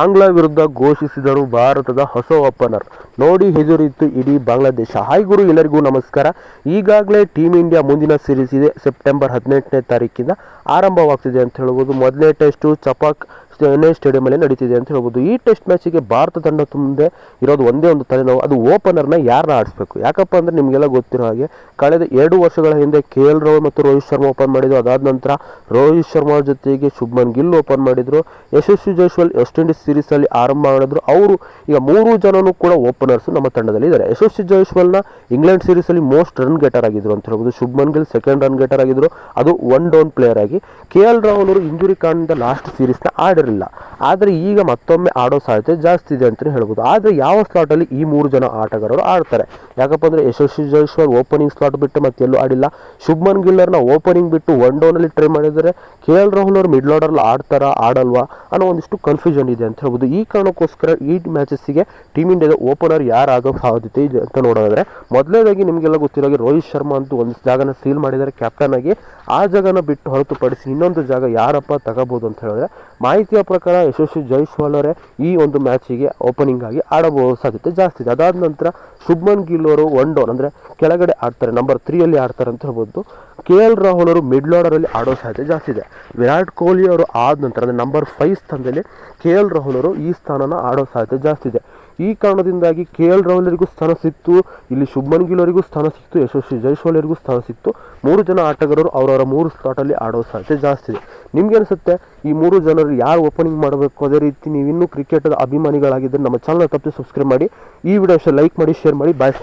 ಬಾಂಗ್ಲಾ ವಿರುದ್ಧ ಘೋಷಿಸಿದರು ಭಾರತದ ಹೊಸ ಓಪನರ್ ನೋಡಿ ಹೆದರಿತ್ತು ಇಡೀ ಬಾಂಗ್ಲಾದೇಶ. ಹಾಯ್ ಗುರು, ಎಲ್ಲರಿಗೂ ನಮಸ್ಕಾರ. ಈಗಾಗಲೇ ಟೀಮ್ ಇಂಡಿಯಾ ಮುಂದಿನ ಸೀರೀಸ್ ಇದೆ. ಸೆಪ್ಟೆಂಬರ್ ಹದಿನೆಂಟನೇ ತಾರೀಕಿಂದ ಆರಂಭವಾಗ್ತಿದೆ ಅಂತ ಹೇಳ್ಬೋದು. ಮೊದಲನೇ ಟೆಸ್ಟು ಚಪಾಕ್ ಎನ್ಎ ಸ್ಟೇಡಿಯಮಲ್ಲಿ ನಡೀತಿದೆ ಅಂತ ಹೇಳ್ಬೋದು. ಈ ಟೆಸ್ಟ್ ಮ್ಯಾಚಿಗೆ ಭಾರತ ತಂಡ ತುಂಬದೆ ಇರೋದು ಒಂದೇ ಒಂದು ತಲೆನೋವು, ಅದು ಓಪನರ್ನ ಯಾರನ್ನ ಆಡಿಸ್ಬೇಕು? ಯಾಕಪ್ಪ ಅಂದ್ರೆ ನಿಮಗೆಲ್ಲ ಗೊತ್ತಿರೋ ಹಾಗೆ ಕಳೆದ ಎರಡು ವರ್ಷಗಳ ಹಿಂದೆ ಕೆ ಎಲ್ ರಾಹುಲ್ ಮತ್ತು ರೋಹಿತ್ ಶರ್ಮಾ ಓಪನ್ ಮಾಡಿದ್ರು. ಅದಾದ ನಂತರ ರೋಹಿತ್ ಶರ್ಮಾ ಜೊತೆಗೆ ಶುಭ್ಮನ್ ಗಿಲ್ ಓಪನ್ ಮಾಡಿದ್ರು. Yashasvi Jaiswal West Indies series ಅಲ್ಲಿ ಆರಂಭ ಮಾಡಿದ್ರು. ಅವರು ಈಗ ಮೂರು ಜನನು ಕೂಡ ಓಪನರ್ಸ್ ನಮ್ಮ ತಂಡದಲ್ಲಿ ಇದ್ದಾರೆ. ಯಶಸ್ವಿ ಜೈಸ್ವಾಲ್ನ ಇಂಗ್ಲೆಂಡ್ ಸೀರೀಸ್ ಅಲ್ಲಿ ಮೋಸ್ಟ್ ರನ್ ಗೆಟರ್ ಆಗಿದ್ರು ಅಂತ ಹೇಳ್ಬೋದು. Shubman Gill second run getter ಆಗಿದ್ರು. ಅದು ಒನ್ ಡೌನ್ ಪ್ಲೇಯರ್ ಆಗಿ. ಕೆ ಎಲ್ ರಾಹುಲ್ ಅವರು ಇಂಜುರಿ ಕಾರಣದಿಂದ ಲಾಸ್ಟ್ ಸೀರೀಸ್ನ വരില്ല ಆದರೆ ಈಗ ಮತ್ತೊಮ್ಮೆ ಆಡೋ ಸಾಧ್ಯತೆ ಜಾಸ್ತಿ ಇದೆ ಅಂತಲೇ ಹೇಳ್ಬೋದು. ಆದರೆ ಯಾವ ಸ್ಲಾಟಲ್ಲಿ ಈ ಮೂರು ಜನ ಆಟಗಾರರು ಆಡ್ತಾರೆ? ಯಾಕಪ್ಪ ಅಂದರೆ ಯಶಸ್ವಿ ಜೈಶ್ವರ್ ಓಪನಿಂಗ್ ಸ್ಲಾಟ್ ಬಿಟ್ಟು ಮತ್ತೆ ಎಲ್ಲೂ ಆಡಿಲ್ಲ. ಶುಭ್ಮನ್ ಗಿಲ್ಲರ್ನ ಓಪನಿಂಗ್ ಬಿಟ್ಟು ಒನ್ ಡೌನಲ್ಲಿ ಟ್ರೈ ಮಾಡಿದರೆ ಕೆ ಎಲ್ ರಾಹುಲ್ ಅವರು ಮಿಡ್ಲ್ ಆರ್ಡರ್ಲಿ ಆಡ್ತಾರಾ, ಆಡಲ್ವಾ ಅನ್ನೋ ಒಂದಿಷ್ಟು ಕನ್ಫ್ಯೂಷನ್ ಇದೆ ಅಂತ ಹೇಳ್ಬೋದು. ಈ ಕಾರಣಕ್ಕೋಸ್ಕರ ಈ ಮ್ಯಾಚಸ್ಸಿಗೆ ಟೀಮ್ ಇಂಡಿಯಾದ ಓಪನರ್ ಯಾರಾಗೋ ಸಾಧ್ಯತೆ ಇದೆ ಅಂತ ನೋಡೋದಾದರೆ, ಮೊದಲನೇದಾಗಿ ನಿಮಗೆಲ್ಲ ಗೊತ್ತಿರೋಗಿ ರೋಹಿತ್ ಶರ್ಮಾ ಅಂತೂ ಒಂದು ಜಾಗನ ಸೀಲ್ ಮಾಡಿದ್ದಾರೆ. ಕ್ಯಾಪ್ಟನ್ ಆಗಿ ಆ ಜಾಗನ ಬಿಟ್ಟು ಹೊರತುಪಡಿಸಿ ಇನ್ನೊಂದು ಜಾಗ ಯಾರಪ್ಪ ತಗೋಬೋದು ಅಂತ ಹೇಳಿದ್ರೆ, ಮಾಹಿತಿಯ ಪ್ರಕಾರ ಯಶಸ್ವಿ ಜೈಸ್ವಾಲ್ ಅವರೇ ಈ ಒಂದು ಮ್ಯಾಚಿಗೆ ಓಪನಿಂಗ್ ಆಗಿ ಆಡಬಹುದು ಸಾಧ್ಯತೆ ಜಾಸ್ತಿ ಇದೆ. ಅದಾದ ನಂತರ ಶುಭ್ಮನ್ ಗಿಲ್ ಅವರು ಒನ್ ಡೌನ್ ಅಂದರೆ ಕೆಳಗಡೆ ಆಡ್ತಾರೆ ನಂಬರ್ ತ್ರೀಯಲ್ಲಿ ಆಡ್ತಾರೆ ಅಂತ ಹೇಳ್ಬೋದು. ಕೆ ಎಲ್ ರಾಹುಲ್ ಅವರು ಮಿಡ್ಲ್ ಆರ್ಡರಲ್ಲಿ ಆಡೋ ಸಾಧ್ಯತೆ ಜಾಸ್ತಿ ಇದೆ. ವಿರಾಟ್ ಕೊಹ್ಲಿ ಅವರು ಆದ ನಂತರ ಅಂದರೆ ನಂಬರ್ ಫೈವ್ ಸ್ಥಾನದಲ್ಲಿ ಕೆ ಎಲ್ ರಾಹುಲ್ ಅವರು ಈ ಸ್ಥಾನನ ಆಡೋ ಸಾಧ್ಯತೆ ಜಾಸ್ತಿ ಇದೆ. ಈ ಕಾರಣದಿಂದಾಗಿ ಕೆ ಎಲ್ ರಾಹುಲರಿಗೂ ಸ್ಥಾನ ಸಿಕ್ತು, ಇಲ್ಲಿ ಶುಭ್ಮನ್ ಗಿಲ್ ಅವರಿಗೂ ಸ್ಥಾನ ಸಿಕ್ತು, ಯಶಸ್ವಿ ಜೈಸ್ವಾಲ್ ಅವರಿಗೂ ಸ್ಥಾನ ಸಿಕ್ತು. ಮೂರು ಜನ ಆಟಗಾರರು ಅವರವರ ಮೂರು ಸ್ಲಾಟಲ್ಲಿ ಆಡೋ ಸಾಧ್ಯತೆ ಜಾಸ್ತಿ ಇದೆ. ನಿಮ್ಗೆ ಅನಿಸುತ್ತೆ ಈ ಮೂರು ಜನರು ಯಾರು ಓಪನಿಂಗ್ ಮಾಡಬೇಕು? ಅದೇ ರೀತಿ ನೀವು ಇನ್ನೂ ಕ್ರಿಕೆಟ್ ಅಭಿಮಾನಿಗಳಾಗಿದ್ದರೆ ನಮ್ಮ ಚಾನಲ್ ತಪ್ಪದೆ ಸಬ್ಸ್ಕ್ರೈಬ್ ಮಾಡಿ, ಈ ವಿಡಿಯೋ ಲೈಕ್ ಮಾಡಿ ಶೇರ್ ಮಾಡಿ ಬಾಯ್